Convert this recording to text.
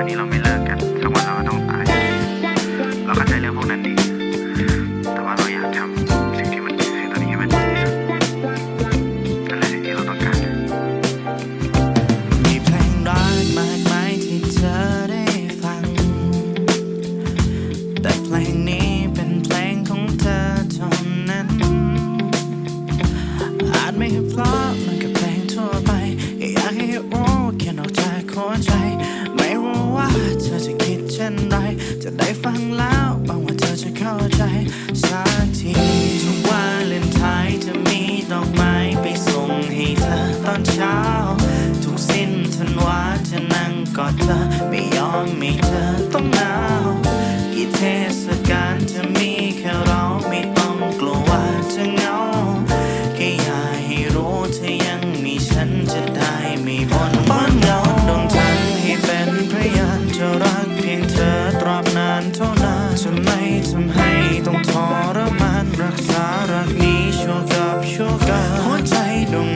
วันนี้เราไม่เลิกกันสักวันเราก็ต้องตาย เราเข้าใจเรื่องพวกนั้นดี แต่ว่าเราอยากทำสิ่งที่มันคือตอนนี้ให้มันดีที่สุดนั่นแหละสิ่งที่เราต้องการ มีเพลงรักมากมายที่เธอได้ฟัง แต่เพลงนี้เป็นเพลงของเธอเท่านั้น อาจไม่เพราะเหมันกับเพลงทั่วไป อยากให้รู้ว่ลียนออกจากหัวใจ สักทีทุกวาเลนทน์จะมีดอกไม้ไปส่งให้เธอตอนเช้า ทุกสิ้นธันวาจะนั่งกอดเธอไม่ยอมไม่เธอต้องหนาวกี่เทศกาลจะมีแค่เราไม่ต้องกลัวว่าจะเหงาแค่อยากให้รู้เธอยังมีฉันจะได้ไม่บ่นบนเหงาดวงจันทร์ให้เป็นพยานจะรัก จะไม่ทำให้ต้องทรมานรักษารักนี้ชั่วกับชั่วกันหัวใจดวง